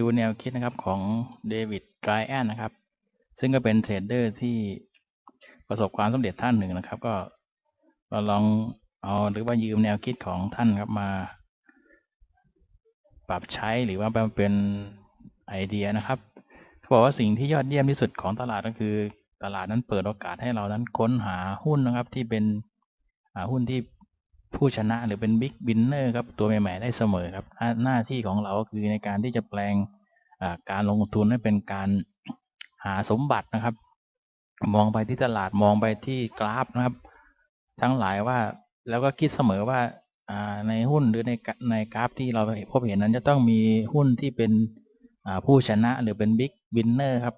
ดูแนวคิดนะครับของเดวิดไรแอนนะครับ ซึ่งก็เป็นเทรดเดอร์ที่ประสบความสำเร็จท่านหนึ่งนะครับ ก็เราลองเอาหรือว่ายืมแนวคิดของท่านครับมา ปรับใช้หรือว่าเป็นไอเดียนะครับเขาบอกว่าสิ่งที่ยอดเยี่ยมที่สุดของตลาดก็คือ ตลาดนั้นเปิดโอกาสให้เรานั้นค้นหาหุ้นนะครับ ที่เป็นหุ้นที่ ผู้ชนะหรือเป็นบิ๊กบินเนอร์ครับตัวใหม่ๆได้เสมอครับหน้าที่ของเราก็คือในการที่จะแปลงการลงทุนให้เป็นการหาสมบัตินะครับ มองไปที่ตลาดมองไปที่กราฟนะครับ ทั้งหลายว่าแล้วก็คิดเสมอว่าในหุ้นหรือในในกราฟที่เราพบเห็นนั้นจะต้องมีหุ้นที่เป็นผู้ชนะหรือเป็นบิ๊กวินเนอร์ครับ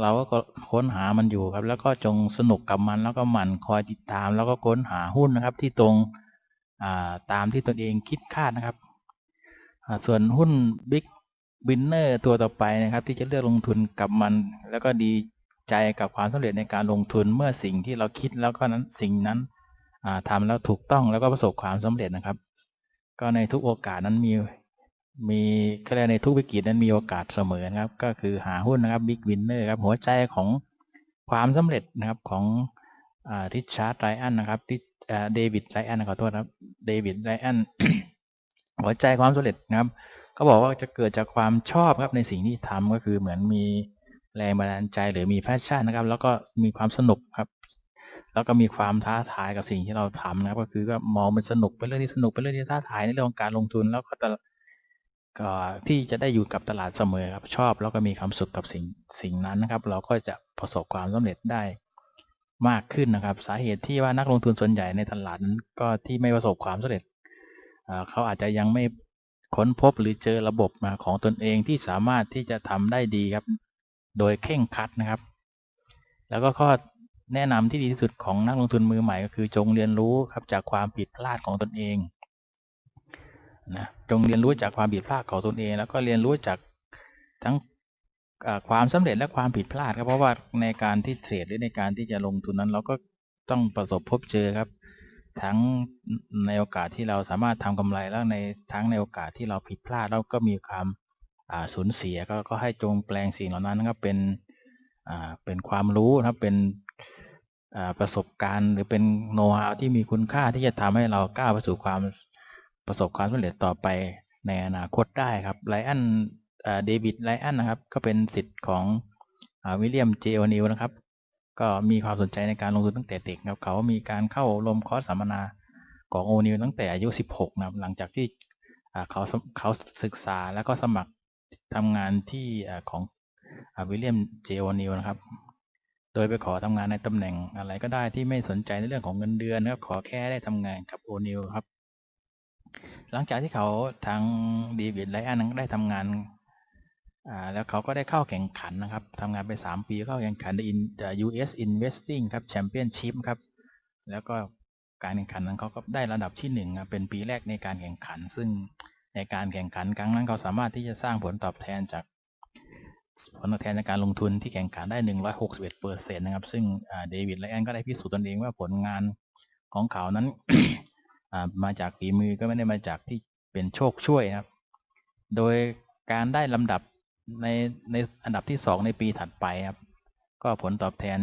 เราก็ค้นหามันอยู่ครับ แล้วก็จงสนุกกับมันแล้วก็หมั่นคอยติดตาม แล้วก็ค้นหาหุ้นนะครับที่ตรง ตามที่ตนเองคิดคาดนะครับ ส่วนหุ้นบิ๊กวินเนอร์ตัวต่อไปนะครับ ที่จะเลือกลงทุนกับมัน แล้วก็ดีใจกับความสำเร็จในการลงทุนเมื่อสิ่งที่เราคิดแล้วก็นั้นสิ่งนั้นอ่าทำแล้วถูกต้องแล้วก็ประสบความสำเร็จนะครับ ก็ในทุกโอกาสนั้นมีมีก็เรียกในทุกวิกฤตนั้นมีโอกาสเสมอนะครับ ก็คือหาหุ้นนะครับบิ๊กวินเนอร์ครับหัวใจของความสำเร็จนะครับของ ริชาร์ดไรอันนะครับเดวิดไรอันขอโทษครับเดวิดไรอันหัวใจความสำเร็จนะครับเขาบอกว่าจะเกิดจากความชอบครับในสิ่งที่ทำก็คือเหมือนมีแรงบันดาลใจหรือมีแพชชั่นนะครับ แล้วก็มีความสนุกครับ แล้วก็มีความท้าทายกับสิ่งที่เราทำนะครับ ก็คือก็มองเป็นสนุกเป็นเรื่องที่สนุกเป็นเรื่องที่ท้าทายในเรื่องของการลงทุนแล้วก็ตลก็ที่จะได้อยู่กับตลาดเสมอครับชอบ แล้วก็มีความสุขกับสิ่งสิ่งนั้นนะครับ เราก็จะประสบความสำเร็จได้ มากขึ้นนะครับ สาเหตุที่ว่านักลงทุนส่วนใหญ่ในตลาดนั้นก็ที่ไม่ประสบความสำเร็จเขาอาจจะยังไม่ค้นพบหรือเจอระบบมาของตนเองที่สามารถที่จะทำได้ดีครับ โดยเข่งคัดนะครับ แล้วก็ข้อแนะนำที่ดีที่สุดของนักลงทุนมือใหม่ก็คือจงเรียนรู้ครับจากความผิดพลาดของตนเองนะจงเรียนรู้จากความผิดพลาดของตนเอง แล้วก็เรียนรู้จากทั้ง ความสำเร็จและความผิดพลาดครับเพราะว่าในการที่เทรดหรือในการที่จะลงทุนนั้น เราก็ต้องประสบพบเจอครับ ทั้งในโอกาสที่เราสามารถทำกำไรแล้วในทั้งในโอกาสที่เราผิดพลาดแล้วก็มีความสูญเสียก็ก็ให้จงแปลงสิ่งเหล่านั้นนะครับเป็นเป็นความรู้นะครับเป็นประสบการณ์ หรือเป็นโน้ตฮาวที่มีคุณค่าที่จะทำให้เราก้าวไปสู่ความประสบความสำเร็จต่อไปในอนาคตได้ครับไลอัน เดวิดไลอันนะครับ ก็เป็นสิทธิ์ของวิลเลียมเจโอนิลนะครับ ก็มีความสนใจในการลงทุนตั้งแต่เด็กครับเขามีการเข้าลมคอร์สสัมมนาของโอนิลตั้งแต่อายุ 16 นะครับ หลังจากที่เขาเขาศึกษาแล้วก็สมัครทำงานที่ของวิลเลียมเจโอนิลนะครับ โดยไปขอทำงานในตำแหน่งอะไรก็ได้ที่ไม่สนใจในเรื่องของเงินเดือนนะครับขอแค่ได้ทำงานกับโอนิลครับ หลังจากที่เขาทางดีวิดไลอันได้ทำงาน แล้วเขาก็ได้เข้าแข่งขันนะครับทำงานไป 3 ปีเข้าแข่งขันใน US Investing ครับ Championship ครับ แล้วก็การแข่งขันนั้นเขาก็ได้ระดับที่1ครับเป็นปีแรกในการแข่งขัน ซึ่งในการแข่งขันครั้งนั้นเขาสามารถที่จะสร้างผลตอบแทนจากผลตอบแทนจากการลงทุนที่แข่งขันได้ 161เปอร์เซ็นต์นะครับ ซึ่งเดวิดไละแอนก็ได้พิสูจน์ตนเองว่าผลงานของเขานั้นมาจากฝีมือก็ไม่ได้มาจากที่เป็นโชคช่วยนะครับ โดยการได้ลำดับ ในในอันดับที่2ในปีถัดไปครับ ก็ผลตอบแทน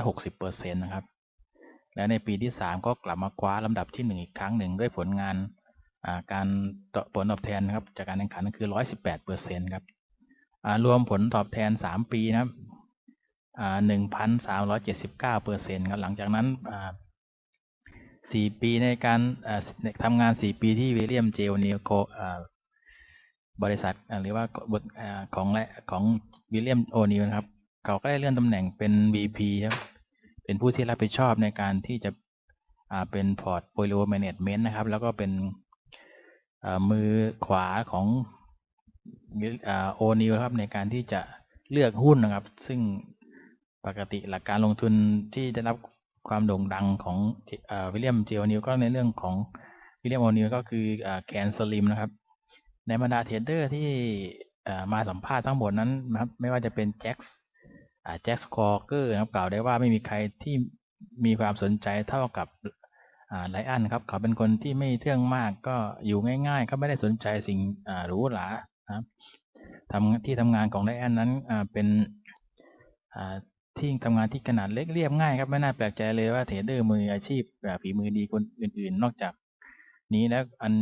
160%นะครับ และในปีที่ 3 ก็กลับมาคว้าลำดับที่ 1 อีกครั้งหนึ่งด้วยผลงานการผลตอบแทนนะครับจากการแข่งขันคือ 118%ครับรวมผลตอบแทน 3 ปีนะครับ1,379%ครับหลังจากนั้น4ปีในการทำงาน 4 ปีที่วิลเลียมเจลเนียโค บริษัทหรือว่าบทของและของวิลเลียมโอนิลนะครับ เขาก็ได้เลื่อนตำแหน่งเป็น VP ครับ เป็นผู้ที่รับผิดชอบในการที่จะเป็นพอร์ตโฟลิโอแมネจเมนต์นะครับ แล้วก็เป็นมือขวาของโอนิลครับในการที่จะเลือกหุ้นนะครับ ซึ่งปกติหลักการลงทุนที่ได้รับความโด่งดังของวิลเลียมเจโอนิลก็ในเรื่องของวิลเลียมโอนิลก็คือแคนสลิมนะครับ ในบรรดาเทรดเดอร์ที่มาสัมภาษณ์ทั้งหมดนั้นนะครับไม่ว่าจะเป็นแจ็คแจ็คสคอร์เกอร์นะครับกล่าวได้ว่าไม่มีใครที่มีความสนใจเท่ากับไลอันครับเขาเป็นคนที่ไม่เทื่องมากก็อยู่ง่ายๆเขาไม่ได้สนใจสิ่งหรูหรานะครับทำที่ทำงานของไลแอนนั้นเป็นที่ทำงานที่ขนาดเล็กเรียบง่ายครับไม่น่าแปลกใจเลยว่าเทรดเดอร์มืออาชีพฝีมือดีคนอื่น ๆ นอกจากนี้แล้วอัน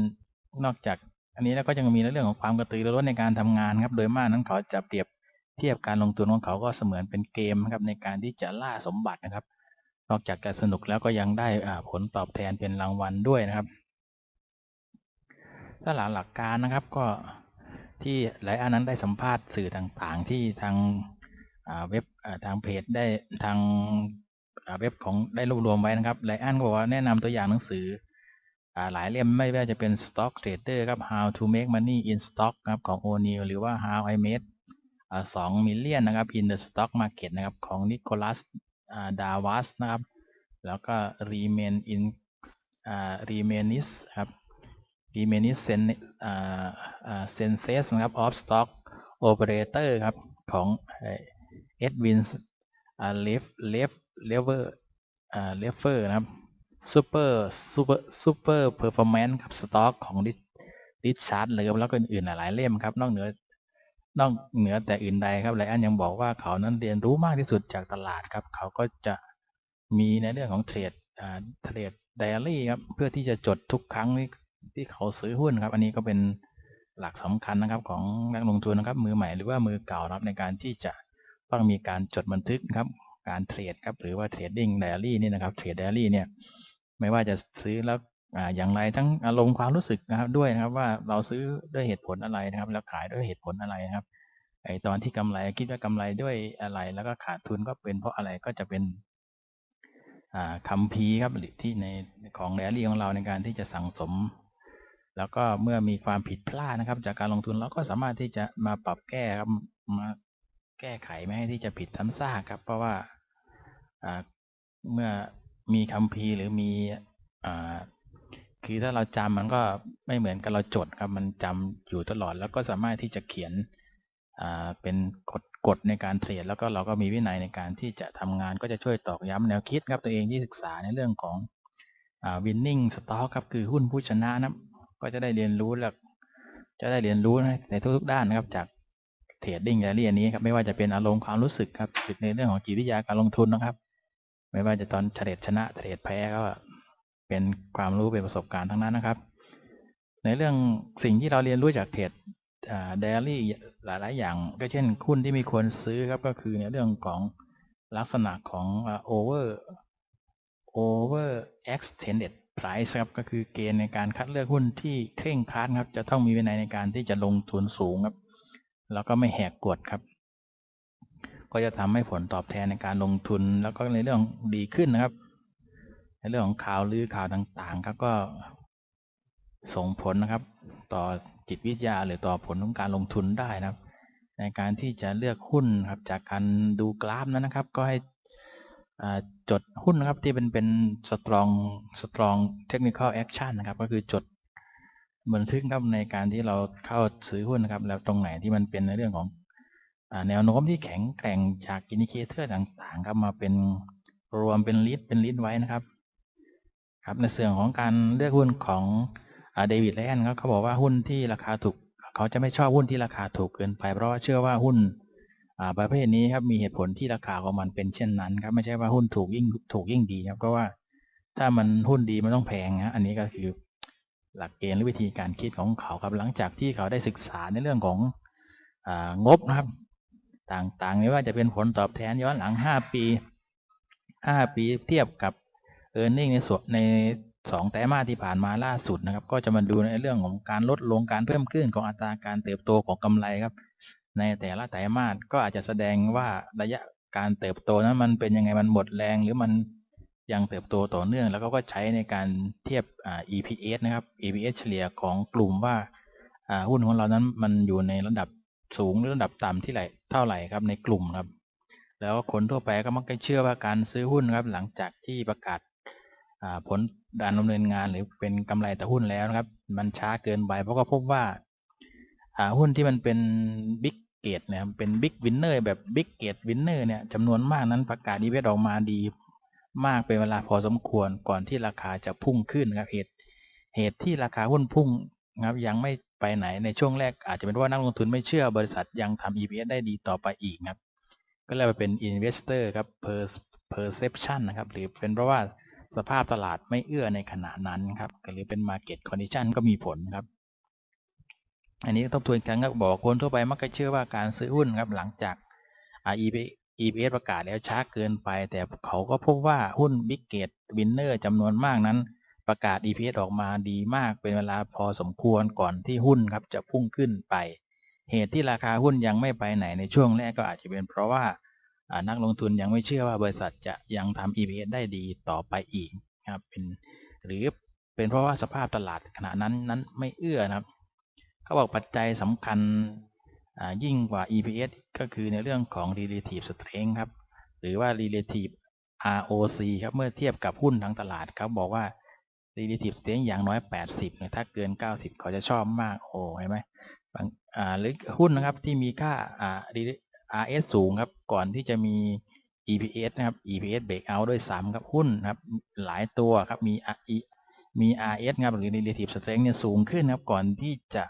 นอกจาก อันนี้แล้วก็ยังมีเรื่องของความกระตือรือร้นในการทำงานครับ โดยมากนั้นเขาจะเปรียบเทียบการลงทุนของเขาก็เสมือนเป็นเกมนะครับในการที่จะล่าสมบัตินะครับ นอกจากจะสนุกแล้วก็ยังได้ผลตอบแทนเป็นรางวัลด้วยนะครับถ้าหลักหลักการนะครับก็ที่หลายอันนั้นได้สัมภาษณ์สื่อต่างๆ ที่ทางเว็บทางเพจได้ทางเว็บของได้รวบรวมไว้นะครับหลายอันก็บอกว่าแนะนำตัวอย่างหนังสือ หลายเล่มไม่ว่าจะเป็น Stock Trader ครับ How to Make Money in Stock ครับของ O'Neill หรือว่า How I Made อ่า2 million นะครับ in the stock market นะครับของ Nicholas Davas นะครับ แล้วก็ Remain in Remainis ครับ Remainis sen senses นะครับ of Stock Operator ครับของเอ็ดวินอ่าเลฟเลฟเลเวอร์เลเฟอร์นะครับ Super Super Super Performance ครับ Stock ของดิชาร์ดเลยแล้วก็อื่นๆหลายๆเล่มครับ นอกเหนือนอกเหนือแต่อื่นใดครับไลอันยังบอกว่าเขานั้นเรียนรู้มากที่สุดจากตลาดครับ เขาก็จะมีในเรื่องของเทรดเทรดไดอารี่ครับเพื่อที่จะจดทุกครั้งที่ที่เขาซื้อหุ้นครับ อันนี้ก็เป็นหลักสำคัญนะครับของนักลงทุนนะครับ มือใหม่หรือว่ามือเก่าครับในการที่จะต้องมีการจดบันทึกครับ การเทรดครับหรือว่าเทรดดิ้งไดอารี่นี่นะครับเทรดไดอารี่เนี่ย ไม่ว่าจะซื้อแล้วออย่างไรทั้งอารมณ์ความรู้สึกนะครับด้วยนะครับว่าเราซื้อด้วยเหตุผลอะไรนะครับ แล้วขายด้วยเหตุผลอะไรนะครับไอตอนที่กำไรคิดว่ากำไรด้วยอะไร แล้วก็ขาดทุนก็เป็นเพราะอะไรก็จะเป็นอ่าคัมภีครับหรือที่ในของแรลลี่ของเราในการที่จะสั่งสม แล้วก็เมื่อมีความผิดพลาดนะครับ จากการลงทุนเราก็สามารถที่จะมาปรับแก้ครับมาแก้ไขไม่ให้ที่จะผิดซ้ำซากครับ เพราะว่าเมื่อ มีคัมภีหรือมีอ่าคือถ้าเราจำมันก็ไม่เหมือนกับเราจดครับ มันจำอยู่ตลอด แล้วก็สามารถที่จะเขียนอ่าเป็นกฎกฎในการเทรดแล้วก็เราก็มีวินัยในการที่จะทำงานก็จะช่วยตอกย้ำแนวคิดครับตัวเองที่ศึกษาในเรื่องของอ่า winning stock ครับคือหุ้นผู้ชนะนะก็จะได้เรียนรู้แล้วจะได้เรียนรู้ในทุกๆด้านนะครับจากเทรดดิ้งแรลลี่อันนี้ครับไม่ว่าจะเป็นอารมณ์ความรู้สึกครับในเรื่องของจิตวิทยาการลงทุนนะครับ ไม่ว่าจะตอนเทรดชนะเทรดแพ้ก็เป็นความรู้เป็นประสบการณ์ทั้งนั้นนะครับ ในเรื่องสิ่งที่เราเรียนรู้จากเทรดเดลี่หลาย ๆ อย่าง ก็เช่นหุ้นที่มีควรซื้อครับก็คือในเรื่องของลักษณะของ over over extended price ครับก็คือเกณฑ์ในการคัดเลือกหุ้นที่เคร่งครัดครับ จะต้องมีวินัยในการที่จะลงทุนสูงครับ แล้วก็ไม่แหกกฎครับ ก็จะทำให้ผลตอบแทนในการลงทุน แล้วก็ในเรื่องดีขึ้นนะครับ ในเรื่องของข่าวลือข่าวต่างๆครับก็ส่งผลนะครับ ต่อจิตวิทยาหรือต่อผลของการลงทุนได้นะครับ ในการที่จะเลือกหุ้นครับจากการดูกราฟนั้นนะครับ ก็ให้จดหุ้นนะครับที่เป็นเป็น strong strong technical action นะครับ ก็คือจดบันทึกครับในการที่เราเข้าซื้อหุ้นนะครับ แล้วตรงไหนที่มันเป็นในเรื่องของ แนวโน้มที่แข็งแกร่งจากอินดิเคเตอร์ต่างๆครับมาเป็นรวมเป็นลิสต์เป็นลิสต์ไว้นะครับ ครับในส่วนของการเลือกหุ้นของเดวิดแลนด์เขาบอกว่าหุ้นที่ราคาถูก เขาจะไม่ชอบหุ้นที่ราคาถูกเกินไป เพราะว่าเชื่อว่าหุ้นประเภทนี้ครับมีเหตุผลที่ราคาของมันเป็นเช่นนั้นครับไม่ใช่ว่าหุ้นถูกยิ่งถูกยิ่งดีครับเพราะว่าถ้ามันหุ้นดีมันต้องแพงนะอันนี้ก็คือหลักเกณฑ์หรือวิธีการคิดของเขาครับหลังจากที่เขาได้ศึกษาในเรื่องขององบนะครับ ต่างๆ ไม่ว่าจะเป็นผลตอบแทนย้อนหลัง 5 ปี 5 ปีเทียบกับ e a r n i n g ในส่วนในสองไตรมาสที่ผ่านมาล่าสุดนะครับ ก็จะมาดูในเรื่องของการลดลงการเพิ่มขึ้นของอัตราการเติบโตของกำไรครับ ในแต่ละไตรมาสก็อาจจะแสดงว่าระยะการเติบโตนั้นมันเป็นยังไงมันหมดแรง หรือมันยังเติบโตต่อเนื่อง แล้วก็ใช้ในการเทียบ EPS นะครับ EPS เฉลี่ยของกลุ่มว่าหุ้นของเรานั้นมันอยู่ในระดับ สูงหรือระดับต่ำที่ไหนเท่าไหร่ครับในกลุ่มครับ แล้วคนทั่วไปก็มักจะเชื่อว่าการซื้อหุ้นครับ หลังจากที่ประกาศผลการดำเนินงานหรือเป็นกำไรต่อหุ้นแล้วนะครับ มันช้าเกินไปเพราะก็พบว่าหุ้นที่มันเป็นบิ๊กเกตเนี่ยเป็นบิ๊กวินเนอร์แบบบิ๊กเกตวินเนอร์เนี่ยจำนวนมากนั้นประกาศดีเวทออกมาดี มากเป็นเวลาพอสมควรก่อนที่ราคาจะพุ่งขึ้นครับเหตุเหตุที่ราคาหุ้นพุ่งครับยังไม่ ไปไหนในช่วงแรกอาจจะเป็นเพราะว่านักลงทุนไม่เชื่อบริษัทยังทำ EPS ได้ดีต่อไปอีกนะครับ ก็เลยกว่าเป็น investor ครับ per- perception นะครับ หรือเป็นเพราะว่าสภาพตลาดไม่เอื้อในขณะนั้นครับหรือเป็น market condition ก็มีผลครับ อันนี้ทบทวนอีกครั้งครับบอกคนทั่วไปมักจะเชื่อว่าการซื้อหุ้นครับหลังจาก EP- EPS ประกาศแล้วช้าเกินไป แต่เขาก็พบว่าหุ้น Big Gate Winner จำนวนมากนั้น ประกาศ EPS ออกมาดีมากเป็นเวลาพอสมควรก่อนที่หุ้นครับจะพุ่งขึ้นไป เหตุที่ราคาหุ้นยังไม่ไปไหนในช่วงแรกก็อาจจะเป็นเพราะว่านักลงทุนยังไม่เชื่อว่าบริษัทจะยังทำ EPS ได้ดีต่อไปอีกครับเป็นหรือเป็นเพราะว่าสภาพตลาดขณะนั้นนั้นไม่เอื้อนะครับเขาบอกปัจจัยสำคัญยิ่งกว่า EPS ก็คือในเรื่องของ relative strength ครับ หรือว่า relative ROC ครับ เมื่อเทียบกับหุ้นทั้งตลาดเขาบอกว่า relative strength อย่างน้อย 80เนี่ยถ้าเกิน 90 เขาจะชอบมากโอ้เห็นไหมบางอ่าหรือหุ้นนะครับที่มีค่าอ่า RS สูงครับก่อนที่จะมี EPS นะครับ EPS breakout ด้วยซ้ำครับหุ้นครับหลายตัวครับมี RE มี RS ครับหรือ relative strength เนี่ยสูงขึ้นครับก่อนที่จะ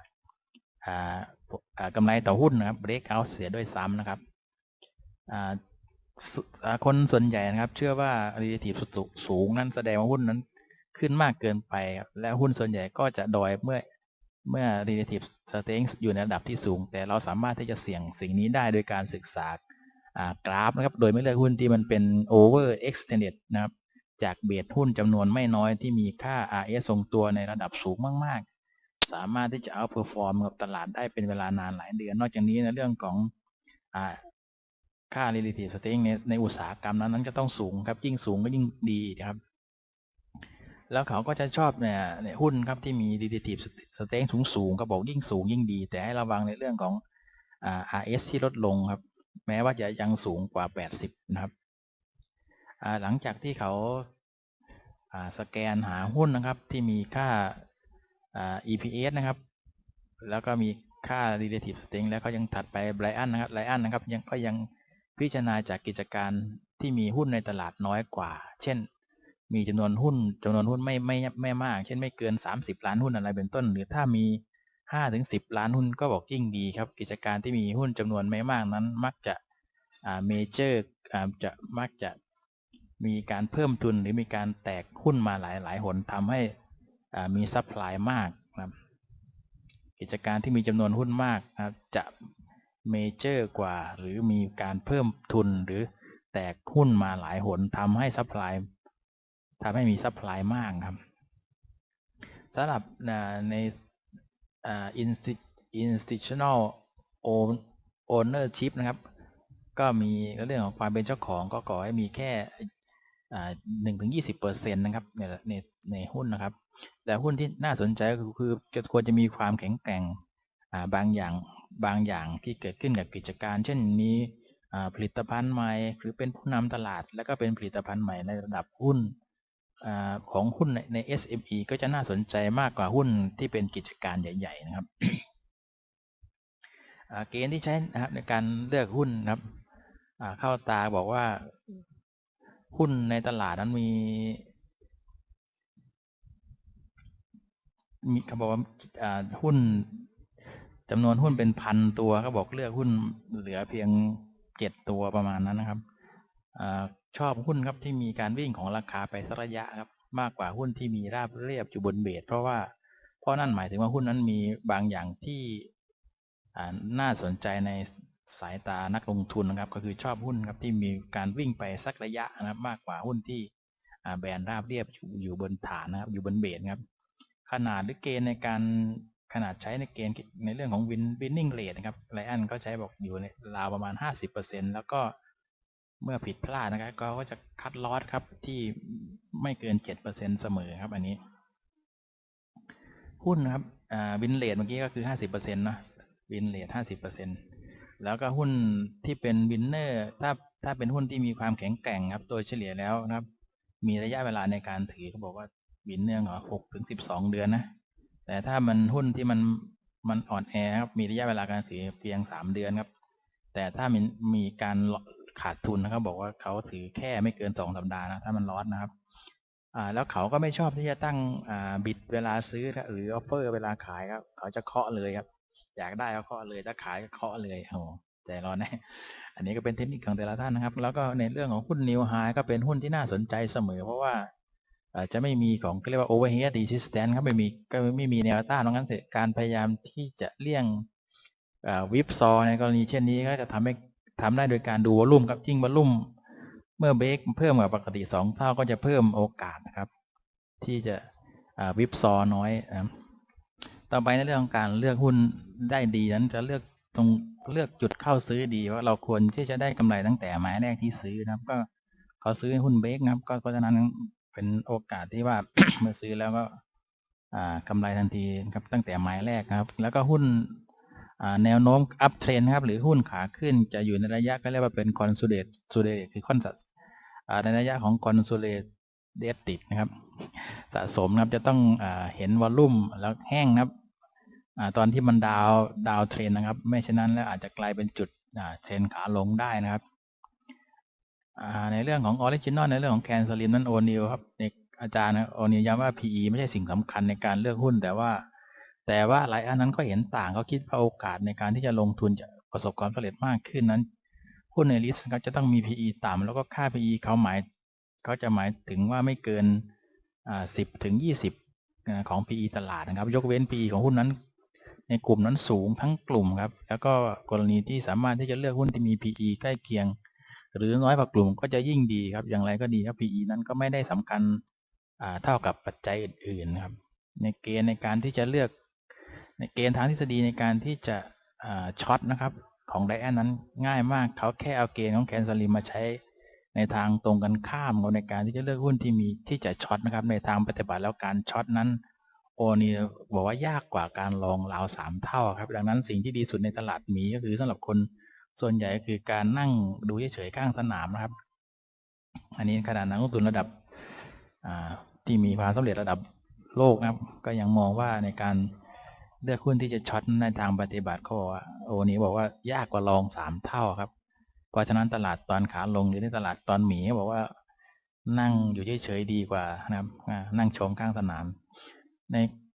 กำไรต่อหุ้นนะครับ breakout เสียด้วยซ้ำนะครับคนส่วนใหญ่นะครับ เชื่อว่า relative สูงนั้นแสดงว่าหุ้นนั้น ขึ้นมากเกินไปครับและหุ้นส่วนใหญ่ก็จะดอยเมื่อเมื่อ relative strength อยู่ในระดับที่สูง แต่เราสามารถที่จะเสี่ยงสิ่งนี้ได้โดยการศึกษากราฟนะครับ โดยไม่เลือกหุ้นที่มันเป็น over extended นะครับ จากเบสหุ้นจำนวนไม่น้อยที่มีค่า RS ทรงตัวในระดับสูงมาก ๆ สามารถที่จะเอาเพอร์ฟอร์มกับตลาดได้เป็นเวลานานหลายเดือน นอกจากนี้ในเรื่องของอค่า relative strength ในในอุตสาหกรรมนั้นนั้นก็ต้องสูงครับ ยิ่งสูงก็ยิ่งดีครับ แล้วเขาก็จะชอบเนี่ยหุ้นครับที่มี relative strength สูงสูงๆก็บอกยิ่งสูงยิ่งดี แต่ให้ระวังในเรื่องของอ่า RS ที่ลดลงครับ แม้ว่าจะยังสูงกว่า 80 นะครับอ่าหลังจากที่เขาอ่าสแกนหาหุ้นนะครับที่มีค่าอ่า EPS นะครับ แล้วก็มีค่า relative strength แล้วก็ยังถัดไปไบรอันนะครับไบรอันนะครับยังก็ยังพิจารณาจากกิจการที่มีหุ้นในตลาดน้อยกว่า เช่น มีจำนวนหุ้นจำนวนหุ้นไม่ไม่ไม่มาก เช่นไม่เกิน 30 ล้านหุ้นอะไรเป็นต้น หรือถ้ามี5ถึง10 ล้านหุ้นก็บอกยิ่งดีครับ กิจการที่มีหุ้นจำนวนไม่มากนั้น มักจะอ่าเมเจอร์จะมักจะมีการเพิ่มทุนหรือมีการแตกหุ้นมาหลายหลายหนทำให้อ่ามีซัพพลายมากนะครับกิจการที่มีจำนวนหุ้นมากนะครับจะเมเจอร์กว่า หรือมีการเพิ่มทุนหรือแตกหุ้นมาหลายหนทำให้ซัพพลาย ทำให้มีซัพพลายมากครับสำหรับในอ่า insti- institutional own- ownership นะครับ ก็มีเรื่องของความเป็นเจ้าของก็ก่อให้มีแค่หนึ่งถึงยี่สิบเปอร์เซ็นต์นะครับในในในหุ้นนะครับ แต่หุ้นที่น่าสนใจก็คือควรจะมีความแข็งแกร่งบางอย่างบางอย่างที่เกิดขึ้นกับกิจการ เช่นมีผลิตภัณฑ์ใหม่ หรือเป็นผู้นำตลาด แล้วก็เป็นผลิตภัณฑ์ใหม่ในระดับหุ้น ของหุ้นในใน SME ก็จะน่าสนใจมากกว่าหุ้นที่เป็นกิจการใหญ่ ๆ นะครับเกณฑ์ที่ใช้นะครับในการเลือกหุ้นนะครับเข้าตาบอกว่าหุ้นในตลาดนั้นมีมีเขาบอกว่าหุ้นจำนวนหุ้นเป็นพันตัวเขาบอกเลือกหุ้นเหลือเพียงเจ็ดตัวประมาณนั้นนะครับ ชอบหุ้นครับที่มีการวิ่งของราคาไปสักระยะครับมากกว่าหุ้นที่มีราบเรียบอยู่บนเบสเพราะว่าเพราะนั่นหมายถึงว่าหุ้นนั้นมีบางอย่างที่น่าสนใจในสายตานักลงทุนนะครับ ก็คือชอบหุ้นครับที่มีการวิ่งไปสักระยะนะครับ มากกว่าหุ้นที่อ่าแบนราบเรียบอยู่อยู่บนฐานนะครับ อยู่บนเบสครับ ขนาดหรือเกณฑ์ในการขนาดใช้ในเกณฑ์ในเรื่องของ win winning rate นะครับไลอันก็ใช้บอกอยู่ในราวประมาณ 50%แล้วก็ เมื่อผิดพลาดนะครับก็ก็จะคัดลอสครับที่ไม่เกิน 7%เสมอครับอันนี้ หุ้นนะครับวินเลทเมื่อกี้ก็คือ 50%นะวินเลท50%แล้วก็หุ้นที่เป็นวินเนอร์ถ้าถ้าเป็นหุ้นที่มีความแข็งแกร่งครับ โดยเฉลี่ยแล้วนะครับ มีระยะเวลาในการถือเขาบอกว่าวินเนื่องเหรอหกถึงสิบสองเดือนนะ แต่ถ้ามันหุ้นที่มันมันอ่อนแอครับมีระยะเวลาการถือเพียงสามเดือนครับ แต่ถ้ามันมีการ ขาดทุนนะครับบอกว่าเขาถือแค่ไม่เกินสองสัปดาห์นะถ้ามันลอสนะครับแล้วเขาก็ไม่ชอบที่จะตั้งบิดเวลาซื้อหรือออฟเฟอร์เวลาขายครับเขาจะเคาะเลยครับ อยากได้ก็เคาะเลยถ้าขายก็เคาะเลยโอ้ใจร้อนแน่อันนี้ก็เป็นเทคนิคของแต่ละท่านนะครับ แล้วก็ในเรื่องของหุ้นนิวไฮก็เป็นหุ้นที่น่าสนใจเสมอ เพราะว่าจะไม่มีของเรียกว่า overhead resistance ครับไม่มีก็ไม่มีแนวต้านตรงนั้นการพยายามที่จะเลี่ยงวิปซอในกรณีเช่นนี้ก็จะทำให้ ทำได้โดยการดูวอลุ่มครับยิ่งวอลุ่มเมื่อเบรกเพิ่มกว่าปกติ2เท่าก็จะเพิ่มโอกาสนะครับ ที่จะวิปซอน้อยนะต่อไปในเรื่องของการเลือกหุ้นได้ดีนั้นจะเลือกตรงเลือกจุดเข้าซื้อดีว่าเราควรที่จะได้กำไรตั้งแต่ไม้แรกที่ซื้อนะครับ ก็เขาซื้อหุ้นเบรกนะครับ ก็เพราะฉะนั้นเป็นโอกาสที่ว่าเมื่อซื้อแล้วก็อ่ากำไรทันทีครับตั้งแต่ไม้แรกครับ แล้วก็หุ้น แนวโน้มอัพเทรนครับหรือหุ้นขาขึ้นจะอยู่ในระยะก็เรียกว่าเป็นคอนโซเดตซูเดตคือคอนสัตในระยะของคอนโซเดตติดนะครับสะสมนะครับจะต้องอเห็นวอลลุ่มแล้วแห้งนะครับอตอนที่มันดาวดาวเทรนนะครับ ไม่เช่นนั้นแล้วอาจจะกลายเป็นจุดเทรนขาลงได้นะครับในเรื่องของออริจินอลในเรื่องของแคนซลิมนั้นโอนิลครับอาจารย์โอนิลย้ำว่า PE ไม่ใช่สิ่งสำคัญในการเลือกหุ้นแต่ว่า แต่ว่าหลายอันนั้นก็เห็นต่างเขาคิดว่าโอกาสในการที่จะลงทุนจะประสบความสำเร็จมากขึ้นนั้นหุ้นในลิสต์ก็จะต้องมี PE ต่ำแล้วก็ค่า PE เขาหมายเขาจะหมายถึงว่าไม่เกินสิบถึงยี่สิบของ PE ตลาดนะครับ ยกเว้น PE ของหุ้นนั้น ในกลุ่มนั้นสูงทั้งกลุ่มครับแล้วก็กรณีที่สามารถที่จะเลือกหุ้นที่มี PE ใกล้เคียง หรือน้อยกว่ากลุ่มก็จะยิ่งดีครับอย่างไรก็ดีครับ PE นั้นก็ไม่ได้สำคัญเท่ากับปัจจัยอื่นๆครับในเกณฑ์ในการที่จะเลือก ในเกณฑ์ทางทฤษฎีในการที่จะช็อตนะครับของไดแอนนั้นง่ายมากเขาแค่เอาเกณฑ์ของแคนซาลิมมาใช้ในทางตรงกันข้ามในการที่จะเลือกหุ้นที่มีที่จะช็อตนะครับในทางปฏิบัติแล้วการช็อตนั้นโอนี่บอกว่ายากกว่าการลองราวสามเท่าครับดังนั้นสิ่งที่ดีสุดในตลาดมีก็คือสำหรับคนส่วนใหญ่คือการนั่งดูเฉยๆข้างสนามนะครับ อันนี้ขนาดนักลงทุนระดับที่มีความสำเร็จระดับโลกนะครับ ก็ยังมองว่าในการ เลือกหุ้นที่จะช็อตในทางปฏิบัติเขาบอกว่าโอ้นี้บอกว่ายากกว่าลองสามเท่าครับ เพราะฉะนั้นตลาดตอนขาลงหรือในตลาดตอนหมีบอกว่านั่งอยู่เฉยๆดีกว่านะครับนั่งชมข้างสนาม ใน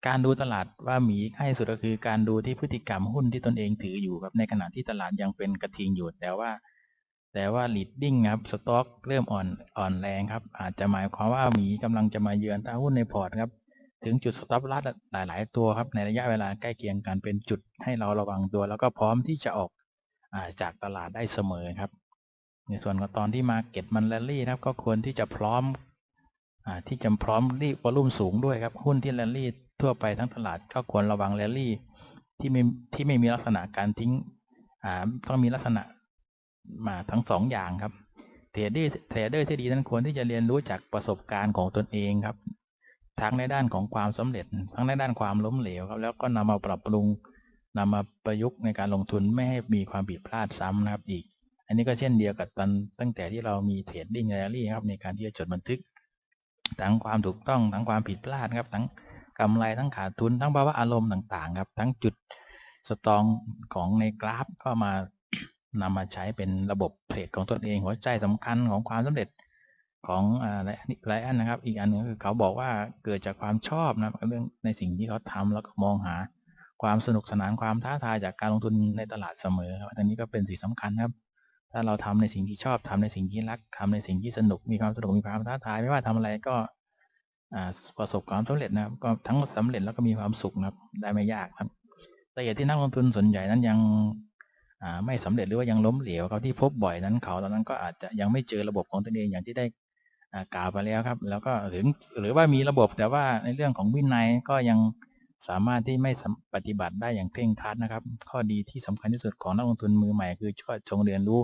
การดูตลาดว่าหมีให้สุดก็คือการดูที่พฤติกรรมหุ้นที่ตนเองถืออยู่ครับในขณะที่ตลาดยังเป็นกระทิงอยู่แต่ว่า แต่ว่า leading ครับสต็อกเริ่มอ่อนอ่อนแรงครับ อาจจะหมายความว่าหมีกำลังจะมาเยือนตาหุ้นในพอร์ตครับ ถึงจุดสต็อปลัดหลาย ๆ ตัวครับในระยะเวลาใกล้เคียงกันเป็นจุดให้เราระวังตัว แล้วก็พร้อมที่จะออกจากตลาดได้เสมอครับ ในส่วนของตอนที่มาเก็ตมันแรลลี่นะครับก็ควรที่จะพร้อมอที่จะพร้อมรีบวอลุ่มสูงด้วยครับหุ้นที่แรลลี่ทั่วไปทั้งตลาดก็ควรระวังแรลลี่ที่ไม่ที่ไม่มีลักษณะการทิ้งต้องมีลักษณะมาทั้งสองอย่างครับเทรดเดอร์เทรดเดอร์ที่ดีนั้นควรที่จะเรียนรู้จากประสบการณ์ของตนเองครับ ทั้งในด้านของความสำเร็จ ทั้งในด้านความล้มเหลวครับ แล้วก็นำมาปรับปรุงนำมาประยุกต์ในการลงทุนไม่ให้มีความผิดพลาดซ้ำนะครับอีก อันนี้ก็เช่นเดียวกับตอนตั้งแต่ที่เรามีเทรดดิ้งแรลลี่ครับในการที่จะจดบันทึก ทั้งความถูกต้องทั้งความผิดพลาดครับ ทั้งกำไรทั้งขาดทุน ทั้งภาวะอารมณ์ต่างๆครับ ทั้งจุดสตองของในกราฟก็มานำมาใช้เป็นระบบเทรดของตนเอง หัวใจสำคัญของความสำเร็จ ของอะไรอันนะครับ อีกอันนึงคือเขาบอกว่าเกิดจากความชอบนะเรื่องในสิ่งที่เขาทำแล้วก็มองหาความสนุกสนานความท้าทายจากการลงทุนในตลาดเสมอครับอันนี้ก็เป็นสิ่งสำคัญครับ ถ้าเราทำในสิ่งที่ชอบทำในสิ่งที่รักทำในสิ่งที่สนุกมีความสนุกมีความท้าทาย ไม่ว่าทำอะไรก็ประสบความสำเร็จนะครับ ก็ทั้งสำเร็จแล้วก็มีความสุขนะครับ ได้ไม่ยากครับแต่เหตุที่นักลงทุนส่วนใหญ่นั้นยังไม่สำเร็จหรือว่ายังล้มเหลวเขาที่พบบ่อยนั้นเขาตอนนั้นก็อาจจะยังไม่เจอระบบของตนเองอย่างที่ได้ กล่าวไปแล้วครับ แล้วก็ถึงหรือว่ามีระบบแต่ว่าในเรื่องของวินัยก็ยังสามารถที่ไม่ปฏิบัติได้อย่างเคร่งครัดนะครับ ข้อดีที่สำคัญที่สุดของนักลงทุนมือใหม่คือช่วยจงเรียนรู้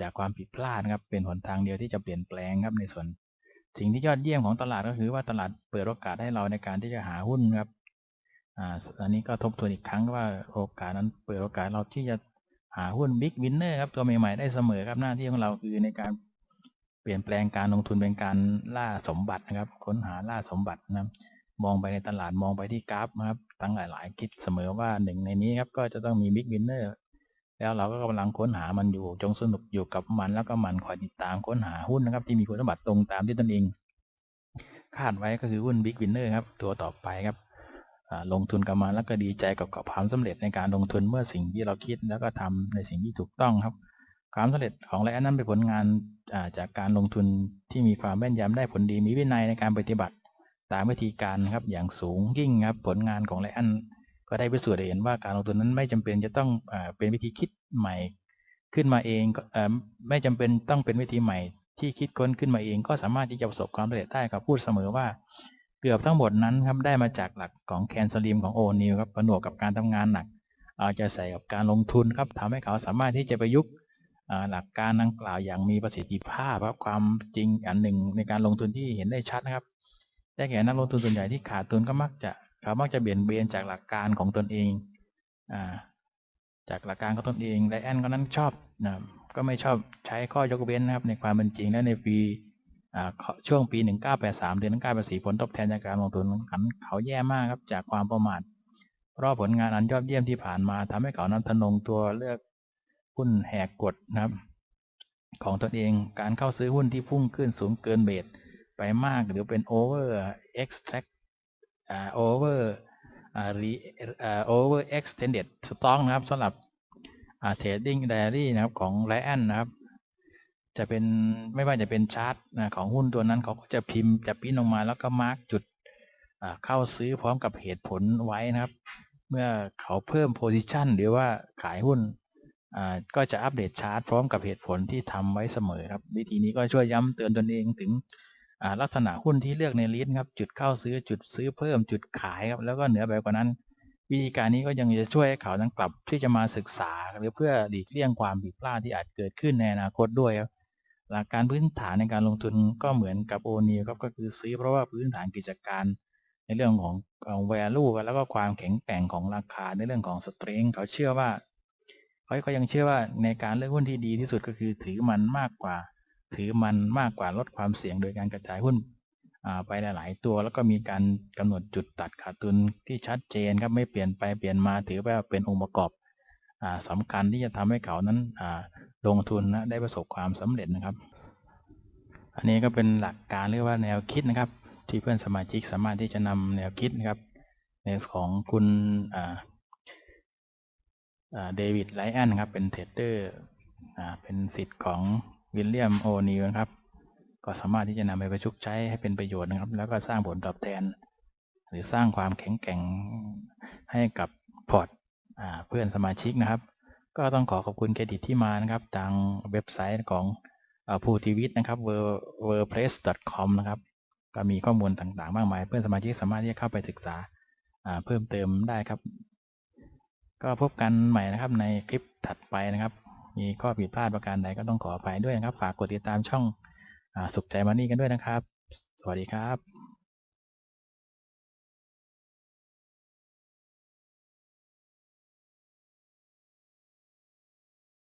จากความผิดพลาดครับเป็นหนทางเดียวที่จะเปลี่ยนแปลงครับในส่วน สิ่งที่ยอดเยี่ยมของตลาดก็คือว่าตลาดเปิดโอกาสให้เราในการที่จะหาหุ้นครับอันนี้ก็ทบทวนอีกครั้งว่าโอกาสนั้นเปิดโอกาสเราที่จะหาหุ้นบิ๊กวินเนอร์ครับตัวใหม่ๆได้เสมอครับหน้าที่ของเราคือในการ ลี่ยนแปลงการลงทุนเป็นการล่าสมบัตินะครับ ค้นหาล่าสมบัตินะมองไปในตลาดมองไปที่กราฟนะครับทั้งหลาย ๆ คิดเสมอว่าหนึ่งในนี้ครับก็จะต้องมีบิ๊กวินเนอร์แล้วเราก็กำลังค้นหามันอยู่จงสนุกอยู่กับมันแล้วก็มันคอยติดตามค้นหาหุ้นนะครับ ที่มีคุณสมบัติตรงตามที่ตนเองคาดไว้ก็คือหุ้น Big Winner ครับตัวต่อไปครับลงทุนกับมันแล้วก็ดีใจกับกับความสำเร็จในการลงทุนเมื่อสิ่งที่เราคิดแล้วก็ทำในสิ่งที่ถูกต้องครับ ความสำเร็จของไลอ้อนนั้นเป็นผลงานาจากการลงทุนที่มีความแม่นยำได้ผลดีมีวินัยในการปฏิบัติ ตามวิธีการครับอย่างสูงยิ่งครับผลงานของไลอ้อนก็ได้พิสูจน์เห็นว่าการลงทุนนั้นไม่จำเป็นจะต้องอเป็นวิธีคิดใหม่ขึ้นมาเองเอไม่จำเป็นต้องเป็นวิธีใหม่ ที่คิดค้นขึ้นมาเอง ก็สามารถที่จะประสบความสำเร็จได้ครับพูดเสมอว่าเกือบทั้งหมดนั้นครับได้มาจากหลักของแคนสลิมของโอนิวครับผนวกกับการทำงานหนัก เอาใจใส่กับการลงทุนครับทำให้เขาสามารถที่จะประยุกต์ หลักการดังกล่าวอย่างมีประสิทธิภาพครับความจริงอันหนึ่งในการลงทุนที่เห็นได้ชัดนะครับได้แก่นักลงทุนส่วนใหญ่ที่ขาดทุนก็มักจะเขามักจะเบี่ยนเบนจากหลักการของตนเองอ่าจากหลักการของตนเองไลแอนก็นั้นชอบนะก็ไม่ชอบใช้ข้อยกเว้นนะครับในความเป็นจริงและในปีอ่าเขาช่วงปี 1983ถึง1984ผลตอบแทนจากการลงทุนของเขาแย่มากครับจากความประมาทเพราะผลงานอันยอดเยี่ยมที่ผ่านมาทำให้เขานั้นทะนงตัวเลือก หุ้นแหกกฎนะครับ ของตนเองการเข้าซื้อหุ้นที่พุ่งขึ้นสูงเกินเบสไปมากหรือเป็น over extract อ่า over อ่า re อ่า over extended stock นะครับสำหรับอ่า trading diary นะครับของ Ryan นะครับ จะเป็นไม่ว่าจะเป็นชาร์ตนะของหุ้นตัวนั้นเขาก็จะพิมพ์จะพิมพ์ออกมาแล้วก็มาร์กจุดเข้าซื้อพร้อมกับเหตุผลไว้นะครับ เมื่อเขาเพิ่มโพซิชันหรือว่าขายหุ้น ก็จะอัปเดตชาร์ตพร้อมกับเหตุผลที่ทำไว้เสมอครับ วิธีนี้ก็ช่วยย้ำเตือนตนเองถึงลักษณะหุ้นที่เลือกในลิสต์ครับ จุดเข้าซื้อจุดซื้อเพิ่มจุดขายครับ แล้วก็เหนือไปกว่านั้น วิธีการนี้ก็ยังจะช่วยให้เขานั้นกลับที่จะมาศึกษา หรือเพื่อหลีกเลี่ยงความผิดพลาดที่อาจเกิดขึ้นในอนาคตด้วยครับหลักการพื้นฐานในการลงทุนก็เหมือนกับโอนีครับก็คือซื้อเพราะว่าพื้นฐานกิจการในเรื่องของของ value แล้วก็ความแข็งแกร่งของราคาในเรื่องของ strength เขาเชื่อว่า เขาก็ยังเชื่อว่าในการเลือกหุ้นที่ดีที่สุดก็คือถือมันมากกว่า ถือมันมากกว่าลดความเสี่ยงโดยการกระจายหุ้นไปหลาย ๆ ตัวแล้วก็มีการกำหนดจุดตัดขาดทุนที่ชัดเจนครับไม่เปลี่ยนไปเปลี่ยนมาถือว่าเป็นองค์ประกอบอ่าสำคัญที่จะทำให้เขานั้นลงทุนนะได้ประสบความสำเร็จนะครับ อันนี้ก็เป็นหลักการเรียกว่าแนวคิดนะครับ ที่เพื่อนสมาชิกสามารถที่จะนำแนวคิดนะครับในของคุณ เดวิดไลแอนครับ เป็นเทรดเดอร์เป็นสิทธิ์ของวิลเลียมโอนิวนะครับ ก็สามารถที่จะนำไปประยุกต์ใช้ให้เป็นประโยชน์นะครับ แล้วก็สร้างผลตอบแทน หรือสร้างความแข็งแกร่งให้กับพอร์ตเพื่อนสมาชิกนะครับ ก็ต้องขอขอบคุณเครดิตที่มานะครับ ทางเว็บไซต์ของภูทีวิตนะครับ w o r d p r e s s com นะครับ ก็มีข้อมูลต่างๆมากมาย เพื่อนสมาชิกสามารถที่จะเข้าไปศึกษาเพิ่มเติมได้ครับ ก็พบกันใหม่นะครับในคลิปถัดไปนะครับ มีข้อผิดพลาดประการใดก็ต้องขออภัยด้วยนะครับ ฝากกดติดตามช่องอสุขใจมันนี่กันด้วยนะครับ สวัสดีครับ